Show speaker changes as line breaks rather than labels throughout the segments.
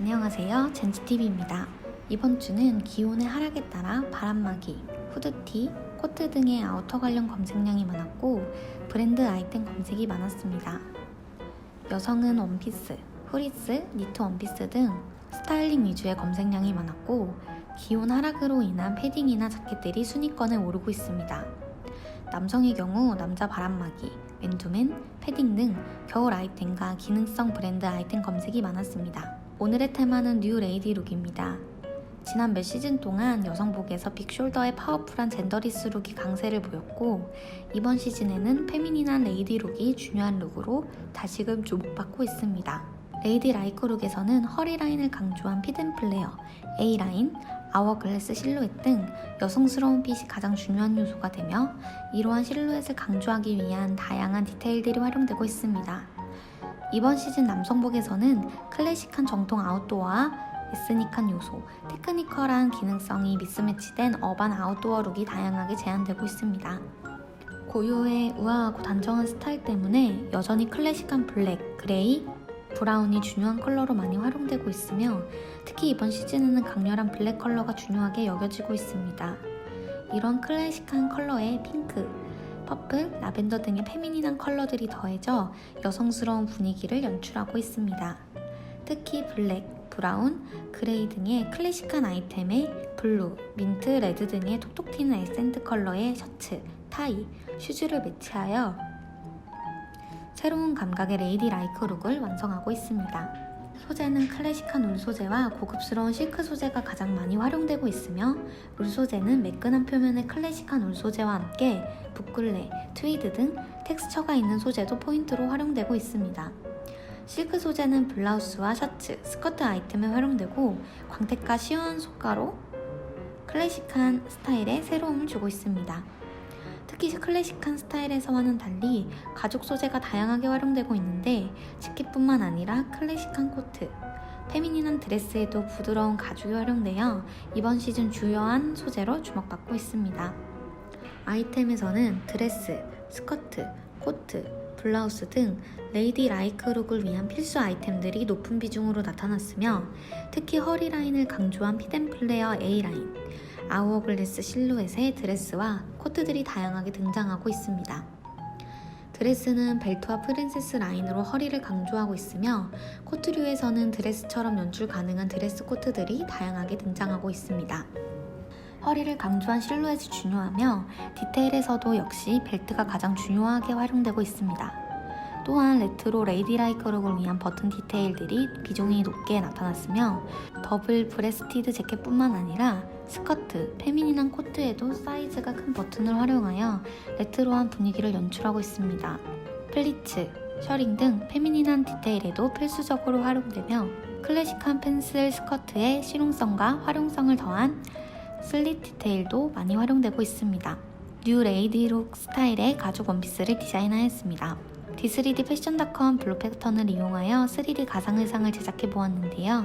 안녕하세요. 젠지TV입니다. 이번 주는 기온의 하락에 따라 바람막이, 후드티, 코트 등의 아우터 관련 검색량이 많았고 브랜드 아이템 검색이 많았습니다. 여성은 원피스, 후리스, 니트 원피스 등 스타일링 위주의 검색량이 많았고 기온 하락으로 인한 패딩이나 자켓들이 순위권에 오르고 있습니다. 남성의 경우 남자 바람막이, 맨투맨, 패딩 등 겨울 아이템과 기능성 브랜드 아이템 검색이 많았습니다. 오늘의 테마는 뉴 레이디 룩입니다. 지난 몇 시즌 동안 여성복에서 빅숄더의 파워풀한 젠더리스 룩이 강세를 보였고 이번 시즌에는 페미닌한 레이디 룩이 중요한 룩으로 다시금 주목받고 있습니다. 레이디 라이크 룩에서는 허리 라인을 강조한 피든 플레어, A라인, 아워글래스 실루엣 등 여성스러운 핏이 가장 중요한 요소가 되며 이러한 실루엣을 강조하기 위한 다양한 디테일들이 활용되고 있습니다. 이번 시즌 남성복에서는 클래식한 정통 아웃도어와 에스닉한 요소, 테크니컬한 기능성이 미스매치된 어반 아웃도어 룩이 다양하게 제안되고 있습니다. 고유의 우아하고 단정한 스타일 때문에 여전히 클래식한 블랙, 그레이, 브라운이 중요한 컬러로 많이 활용되고 있으며 특히 이번 시즌에는 강렬한 블랙 컬러가 중요하게 여겨지고 있습니다. 이런 클래식한 컬러에 핑크, 퍼플, 라벤더 등의 페미닌한 컬러들이 더해져 여성스러운 분위기를 연출하고 있습니다. 특히 블랙, 브라운, 그레이 등의 클래식한 아이템에 블루, 민트, 레드 등의 톡톡 튀는 에센트 컬러의 셔츠, 타이, 슈즈를 매치하여 새로운 감각의 레이디 라이크 룩을 완성하고 있습니다. 소재는 클래식한 울 소재와 고급스러운 실크 소재가 가장 많이 활용되고 있으며 울 소재는 매끈한 표면의 클래식한 울 소재와 함께 부클레, 트위드 등 텍스처가 있는 소재도 포인트로 활용되고 있습니다. 실크 소재는 블라우스와 셔츠, 스커트 아이템에 활용되고 광택과 시원한 속가로 클래식한 스타일에 새로움을 주고 있습니다. 특히 클래식한 스타일에서와는 달리 가죽 소재가 다양하게 활용되고 있는데 치키뿐만 아니라 클래식한 코트, 페미닌한 드레스에도 부드러운 가죽이 활용되어 이번 시즌 주요한 소재로 주목받고 있습니다. 아이템에서는 드레스, 스커트, 코트, 블라우스 등 레이디 라이크 룩을 위한 필수 아이템들이 높은 비중으로 나타났으며 특히 허리 라인을 강조한 피덴 플레어 A라인, 아우어글래스 실루엣의 드레스와 코트들이 다양하게 등장하고 있습니다. 드레스는 벨트와 프린세스 라인으로 허리를 강조하고 있으며 코트류에서는 드레스처럼 연출 가능한 드레스 코트들이 다양하게 등장하고 있습니다. 허리를 강조한 실루엣이 중요하며 디테일에서도 역시 벨트가 가장 중요하게 활용되고 있습니다. 또한 레트로 레이디라이크 룩을 위한 버튼 디테일들이 비중이 높게 나타났으며 더블 브레스티드 재킷뿐만 아니라 스커트, 페미닌한 코트에도 사이즈가 큰 버튼을 활용하여 레트로한 분위기를 연출하고 있습니다. 플리츠, 셔링 등 페미닌한 디테일에도 필수적으로 활용되며 클래식한 펜슬 스커트의 실용성과 활용성을 더한 슬릿 디테일도 많이 활용되고 있습니다. 뉴 레이디룩 스타일의 가죽 원피스를 디자인하였습니다. D3D 패션닷컴 블루 패턴을 이용하여 3D 가상 의상을 제작해 보았는데요.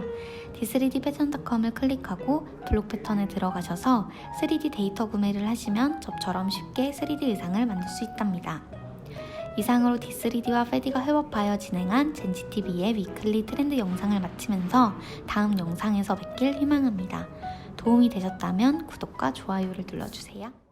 D3D 패션닷컴을 클릭하고 블록 패턴에 들어가셔서 3D 데이터 구매를 하시면 저처럼 쉽게 3D 의상을 만들 수 있답니다. 이상으로 D3D와 페디가 협업하여 진행한 젠지TV의 위클리 트렌드 영상을 마치면서 다음 영상에서 뵙길 희망합니다. 도움이 되셨다면 구독과 좋아요를 눌러주세요.